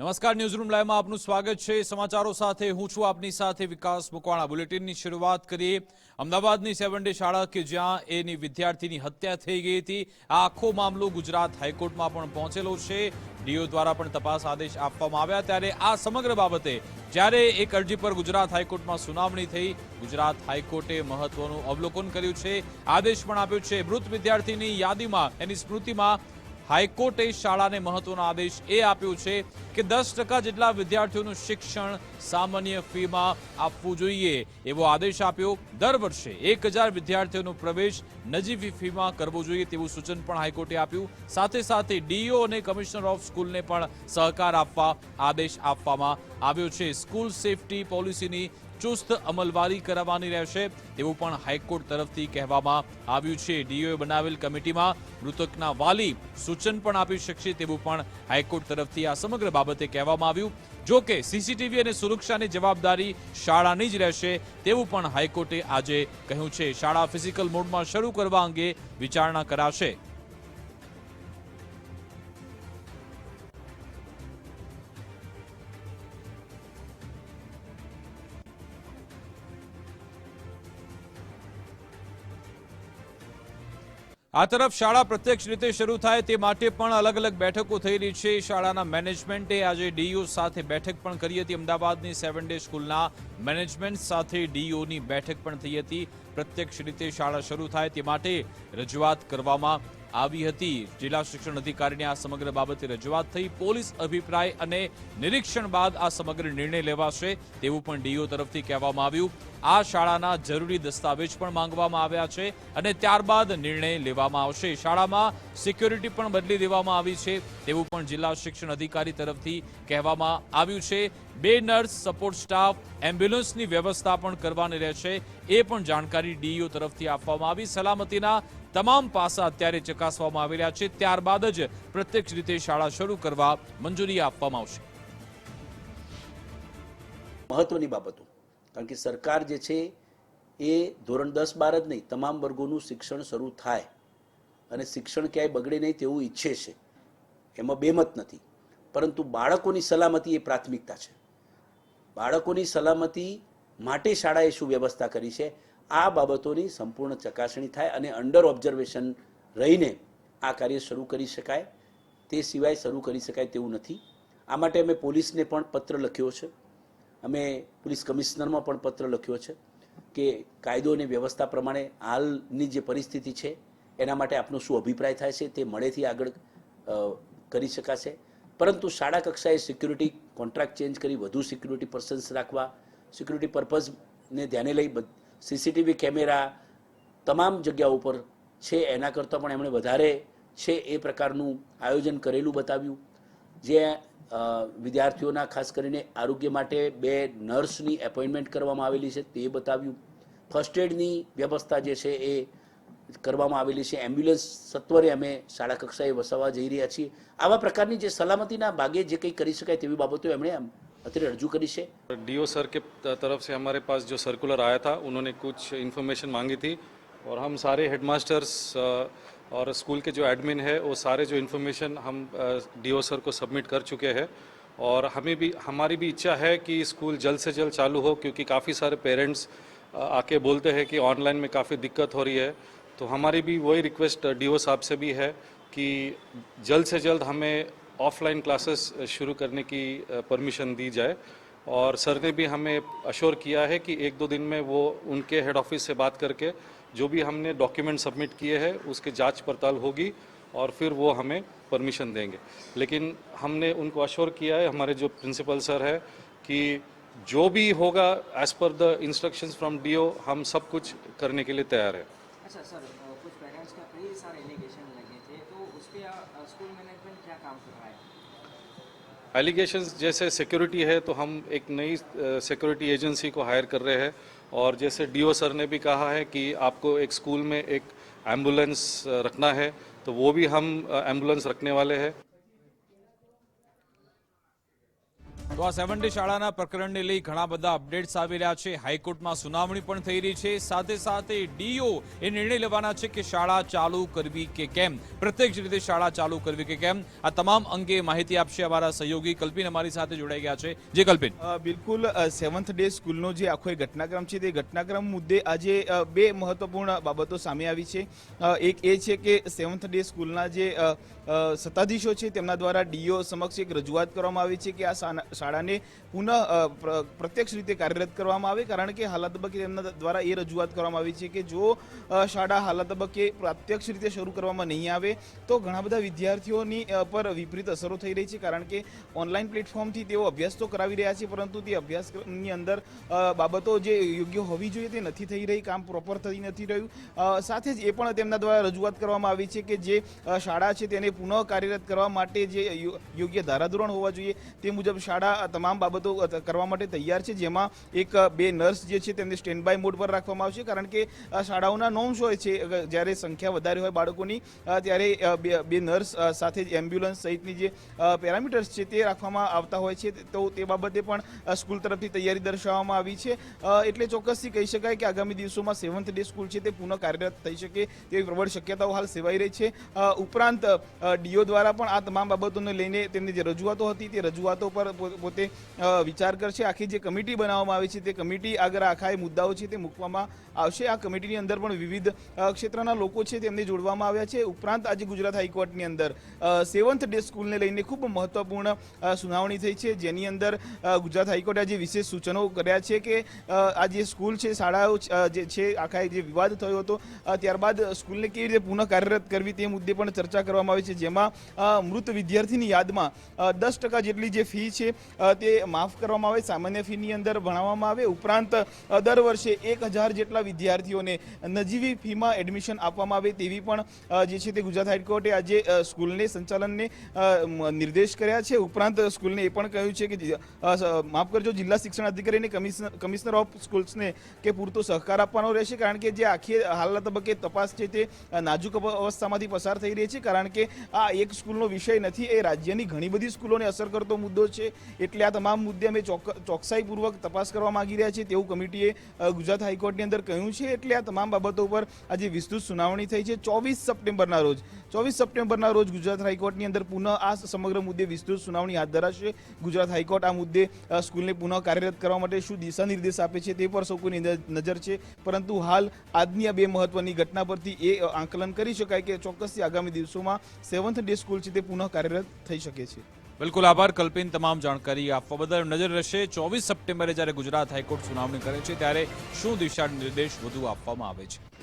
નમસ્કાર ન્યૂઝરૂમ લાઈવમાં આપનું સ્વાગત છે. સમાચારો સાથે હું છું આપની સાથે વિકાસ મકવાણા બુલેટિનની શરૂઆત કરીએ. અમદાવાદની સેવન ડે શાળા કે જ્યાં એની વિદ્યાર્થીની હત્યા થઈ ગઈ હતી. આ આખો મામલો ગુજરાત હાઈકોર્ટમાં પણ પહોંચેલો છે. ડીઓ દ્વારા પણ તપાસ આદેશ આપવામાં આવ્યા. ત્યારે આ સમગ્ર બાબતે જ્યારે એક અરજી પર ગુજરાત હાઈકોર્ટમાં સુનાવણી થઈ, ગુજરાત હાઈકોર્ટે મહત્વનું અવલોકન કર્યું છે. આદેશ પણ આપ્યો છે. મૃત વિદ્યાર્થીની યાદીમાં, એની સ્મૃતિમાં હાઈકોર્ટે શાળાને મહત્વનો આદેશ એ આપ્યો છે. કે દસ ટકા જેટલા વિદ્યાર્થીઓનું શિક્ષણ સામાન્ય ફીમાં આપવું જોઈએ એવો આદેશ આપ્યો. દર વર્ષે એક હજાર વિદ્યાર્થીઓનો પ્રવેશ નજીવી ફીમાં કરવો જોઈએ તેવું સૂચન પણ હાઈકોર્ટે આપ્યું. સાથે સાથે ડીઓ અને કમિશનર ઓફ સ્કૂલને પણ સહકાર આપવા આદેશ આપવામાં આવ્યો છે. સ્કૂલ સેફટી પોલિસીની ચુસ્ત અમલવારી કરાવવાની રહેશે તેવું પણ હાઈકોર્ટ તરફથી કહેવામાં આવ્યું છે. ડીઓએ બનાવેલ કમિટીમાં મૃતકના વાલી સૂચન પણ આપી શકશે તેવું પણ હાઈકોર્ટ તરફથી આ સમગ્ર બાબતે કહેવામાં આવ્યું. જો કે સીસીટીવી અને સુરક્ષાની જવાબદારી શાળાની જ રહેશે તેવું પણ હાઈકોર્ટે આજે કહ્યું છે. શાળા ફિઝિકલ મોડમાં શરૂ કરવા અંગે વિચારણા કરાશે. આ તરફ શાળા પ્રત્યક્ષ રીતે શરૂ થાય તે માટે પણ અલગ અલગ બેઠકો થઈ રહી છે. શાળાના મેનેજમેન્ટે આજે ડીઈઓ સાથે બેઠક પણ કરી હતી. અમદાવાદની સેવન ડે સ્કૂલના મેનેજમેન્ટ સાથે ડીઈઓની બેઠક પણ થઈ હતી. પ્રત્યક્ષ રીતે શાળા શરૂ થાય તે માટે રજૂઆત કરવામાં આવી હતી. જિલ્લા શિક્ષણ અધિકારીને આ સમગ્ર બાબતે રજૂઆત થઈ. પોલીસ અભિપ્રાય અને નિરીક્ષણ બાદ આ સમગ્ર નિર્ણય લેવાશે તેવું પણ ડીઓ તરફથી કહેવામાં આવ્યું. આ શાળાના જરૂરી દસ્તાવેજ પણ માંગવામાં આવ્યા છે અને ત્યારબાદ નિર્ણય લેવામાં આવશે. શાળામાં સિક્યોરિટી પણ બદલી દેવામાં આવી છે તેવું પણ જિલ્લા શિક્ષણ અધિકારી તરફથી કહેવામાં આવ્યું છે. બે નર્સ, સપોર્ટ સ્ટાફ, એમ્બ્યુલન્સની વ્યવસ્થા પણ કરવાની રહેશે એ પણ જાણકારી ડીઈઓ તરફથી આપવામાં આવી. સલામતીના તમામ પાસા અત્યારે ચકાસવામાં આવી રહ્યા છે. ત્યારબાદ જ પ્રત્યક્ષ રીતે શાળા શરૂ કરવા મંજૂરી આપવામાં આવશે. મહત્વની બાબતો. કારણ કે સરકાર જે છે એ ધોરણ દસ બાર જ નહીં, તમામ વર્ગોનું શિક્ષણ શરૂ થાય. અને શિક્ષણ ક્યાંય બગડે નહીં તેવું ઈચ્છે છે. એમાં બેમત નથી. પરંતુ બાળકોની સલામતી એ પ્રાથમિકતા છે. બાળકોની સલામતી માટે શાળાએ શું વ્યવસ્થા કરી છે? આ બાબતોની સંપૂર્ણ ચકાસણી થાય અને અંડર ઓબ્ઝર્વેશન રહીને આ કાર્ય શરૂ કરી શકાય. તે સિવાય શરૂ કરી શકાય તેવું નથી. આ માટે અમે પોલીસને પણ પત્ર લખ્યો છે. અમે પોલીસ કમિશનરમાં પણ પત્ર લખ્યો છે કે કાયદો અને વ્યવસ્થા પ્રમાણે હાલની જે પરિસ્થિતિ છે, એના માટે આપનો શું અભિપ્રાય થાય છે તે મળેથી આગળ કરી શકાશે. પરંતુ શાળા કક્ષાએ સિક્યુરિટી કોન્ટ્રાક્ટ ચેન્જ કરી, વધુ સિક્યુરિટી પર્સન્સ રાખવા સિક્યુરિટી પર્પઝને ધ્યાને લઈ સીસીટીવી કેમેરા તમામ જગ્યાઓ ઉપર છે, એના કરતાં પણ એમણે વધારે છે એ પ્રકારનું આયોજન કરેલું બતાવ્યું. જે વિદ્યાર્થીઓના ખાસ કરીને આરોગ્ય માટે બે નર્સની એપોઇન્ટમેન્ટ કરવામાં આવેલી છે તે બતાવ્યું. ફર્સ્ટ એડની વ્યવસ્થા જે છે એ કરવામાં આવેલી છે. એમ્બ્યુલન્સ સત્વરે અમે શાળા કક્ષાએ વસાવવા જઈ રહ્યા છીએ. આવા પ્રકારની જે સલામતીના ભાગે જે કંઈ કરી શકાય તેવી બાબતો એમણે આમ અત્યારે રજૂ કરી છે डीओ सर के तरफ से हमारे पास जो सर्कुलर आया था उन्होंने कुछ इन्फॉर्मेशन मांगी थी और हम सारे हेडमास्टर्स और स्कूल के जो एडमिन है वो सारे जो इन्फॉर्मेशन हम डीओ सर को सबमिट कर चुके हैं और हमें भी हमारी भी इच्छा है कि स्कूल जल्द से जल्द चालू हो क्योंकि काफ़ी सारे पेरेंट्स आके बोलते हैं कि ऑनलाइन में काफ़ी दिक्कत हो रही है तो हमारी भी वही रिक्वेस्ट डीओ साहब से भी है कि जल्द से जल्द हमें ऑफलाइन क्लासेस शुरू करने की परमिशन दी जाए। और सर ने भी हमें अश्योर किया है कि एक दो दिन में वो उनके हेड ऑफ़िस से बात करके जो भी हमने डॉक्यूमेंट सबमिट किए हैं, उसके जाँच पड़ताल होगी और फिर वो हमें परमिशन देंगे। लेकिन हमने उनको अश्योर किया है, हमारे जो प्रिंसिपल सर है, कि जो भी होगा as per the instructions from do हम सब कुछ करने के लिए तैयार है। अच्छा सर अ, कुछ पेरेंट्स का कई सारे एलिगेशन लगे थे तो उस पर स्कूल मैनेजमेंट क्या काम जैसे सिक्योरिटी है तो हम एक नई सिक्योरिटी एजेंसी को हायर कर रहे हैं। और जैसे डीओ सर ने भी कहा है कि आपको एक स्कूल में एक एंबुलेंस रखना है तो वो भी हम एंबुलेंस रखने वाले हैं। તો આ સેવન્ટી શાળાના પ્રકરણને લઈ ઘણા બધા અપડેટ્સ આવી રહ્યા છે. હાઈકોર્ટમાં સુનાવણી પણ થઈ રહી છે. સાથે સાથે ડીઓ એ નિર્ણય લેવાના છે કે શાળા ચાલુ કરવી કે કેમ? પ્રત્યક્ષ રીતે શાળા ચાલુ કરવી કે કેમ? આ તમામ અંગે માહિતી આપશે અમારા સહયોગી કલ્પિન. અમારી સાથે જોડાઈ ગયા છે. જે કલ્પિન. બિલકુલ સેવન્થ ડે સ્કૂલનો જે આખો એ ઘટનાક્રમ છે, તે ઘટનાક્રમ મુદ્દે આજે બે મહત્વપૂર્ણ બાબતો સામે આવી છે. એક એ છે કે સેવન્થ ડે સ્કૂલના જે સત્તાધીશો છે, તેમના દ્વારા ડીઓ સમક્ષ એક રજૂઆત કરવામાં આવી છે કે આ શાળાને પુનઃ પ્ર- પ્રત્યક્ષ રીતે કાર્યરત કરવામાં આવે, કારણ કે હાલત તબક્કે તેમના દ્વારા એ રજૂઆત કરવામાં આવી છે કે જો શાળા હાલત તબક્કે પ્રત્યક્ષ રીતે શરૂ કરવામાં નહીં આવે, તો ઘણા બધા વિદ્યાર્થીઓની પર વિપરીત અસરો થઈ રહી છે, કારણ કે ઓનલાઈન પ્લેટફોર્મથી તેઓ અભ્યાસ તો કરાવી રહ્યા છે, પરંતુ તે અભ્યાસક્રમની અંદર બાબતો જે યોગ્ય હોવી જોઈએ તે નથી થઈ રહી, કામ પ્રોપર થઈ નથી રહ્યું. સાથે જ એ પણ તેમના દ્વારા રજૂઆત કરવામાં આવી છે કે જે શાળા છે તેને પુનઃ કાર્યરત કરવા માટે જે યોગ્ય ધારાધોરણ હોવા જોઈએ, તે મુજબ શાળા આ તમામ બાબતો કરવા માટે તૈયાર છે, જેમાં એક બે નર્સ જે છે તેમને સ્ટેન્ડ બાય મોડ પર રાખવામાં આવશે, કારણ કે શાળાઓના નોમ્સ હોય છે જ્યારે સંખ્યા વધારે હોય બાળકોની ત્યારે બે નર્સ સાથે જ એમ્બ્યુલન્સ સહિતની જે પેરામીટર્સ છે તે રાખવામાં આવતા હોય છે, તો તે બાબતે પણ સ્કૂલ તરફથી તૈયારી દર્શાવવામાં આવી છે. એટલે ચોક્કસથી કહી શકાય કે આગામી દિવસોમાં સેવન્થ ડે સ્કૂલ છે તે પુનઃ કાર્યરત થઈ શકે તેવી પ્રબળ શક્યતાઓ હાલ સેવાઈ રહી છે. ઉપરાંત ડીઓ દ્વારા પણ આ તમામ બાબતોને લઈને તેમની જે રજૂઆતો હતી તે રજૂઆતો પર પોતે વિચાર કરશે. આખી જે કમિટી બનાવવામાં આવી છે તે કમિટી આગળ આખા એ મુદ્દાઓ છે તે મૂકવામાં આવશે. આ કમિટીની અંદર પણ વિવિધ ક્ષેત્રના લોકો છે તેમને જોડવામાં આવ્યા છે. ઉપરાંત આજે ગુજરાત હાઈકોર્ટની અંદર સેવન્થ ડે સ્કૂલને લઈને ખૂબ મહત્વપૂર્ણ સુનાવણી થઈ છે. જેની અંદર ગુજરાત હાઈકોર્ટે આજે વિશેષ સૂચનો કર્યા છે કે આ જે સ્કૂલ છે, શાળાઓ જે છે, આખા જે વિવાદ થયો હતો ત્યારબાદ સ્કૂલને કેવી રીતે પુનઃ કાર્યરત કરવી તે મુદ્દે પણ ચર્ચા કરવામાં આવી છે. જેમાં મૃત વિદ્યાર્થીની યાદમાં દસ ટકા જેટલી જે ફી છે તે માફ કરવામાં આવે, સામાન્ય ફીની અંદર ભણાવવામાં આવે. ઉપરાંત દર વર્ષે એક હજાર જેટલા વિદ્યાર્થીઓને નજીવી ફીમાં એડમિશન આપવામાં આવે તેવી પણ જે છે તે ગુજરાત હાઈકોર્ટે આજે સ્કૂલને સંચાલનને નિર્દેશ કર્યા છે. ઉપરાંત, સ્કૂલને એ પણ કહ્યું છે કે માફ કરજો, જિલ્લા શિક્ષણ અધિકારીને કમિશનર ઓફ સ્કૂલ્સને કે પૂરતો સહકાર આપવાનો રહેશે, કારણ કે જે આખી હાલના તબક્કે તપાસ છે તે નાજુક અવસ્થામાંથી પસાર થઈ રહી છે. કારણ કે આ એક સ્કૂલનો વિષય નથી, એ રાજ્યની ઘણી બધી સ્કૂલોને અસર કરતો મુદ્દો છે. એટલે આ તમામ મુદ્દે અમે ચોક- ચોકસાઈપૂર્વક તપાસ કરવા માંગી રહ્યા છીએ તેવું કમિટીએ ગુજરાત હાઈકોર્ટની અંદર કહ્યું છે. એટલે આ તમામ બાબતો પર આજે વિસ્તૃત સુનાવણી થઈ છે. ચોવીસ સપ્ટેમ્બરના રોજ, ચોવીસ સપ્ટેમ્બરના રોજ ગુજરાત હાઈકોર્ટની અંદર પુનઃ આ સમગ્ર મુદ્દે વિસ્તૃત સુનાવણી હાથ ધરાશે. ગુજરાત હાઈકોર્ટ આ મુદ્દે સ્કૂલને પુનઃ કાર્યરત કરવા માટે શું દિશા નિર્દેશ આપે છે તે પર સૌ કોઈની નજર છે. પરંતુ હાલ આજની આ બે મહત્વની ઘટના પરથી એ આંકલન કરી શકાય કે ચોક્કસથી આગામી દિવસોમાં સેવન્થ ડે સ્કૂલ છે તે પુનઃ કાર્યરત થઈ શકે છે. બિલકુલ આભાર, કલ્પિન, તમામ જાણકારી આપવા બદલ. નજર રહેશે, ચોવીસ સપ્ટેમ્બરે જ્યારે ગુજરાત હાઈકોર્ટ સુનાવણી કરે છે, ત્યારે શું દિશા નિર્દેશ વધુ આપવામાં આવે છે?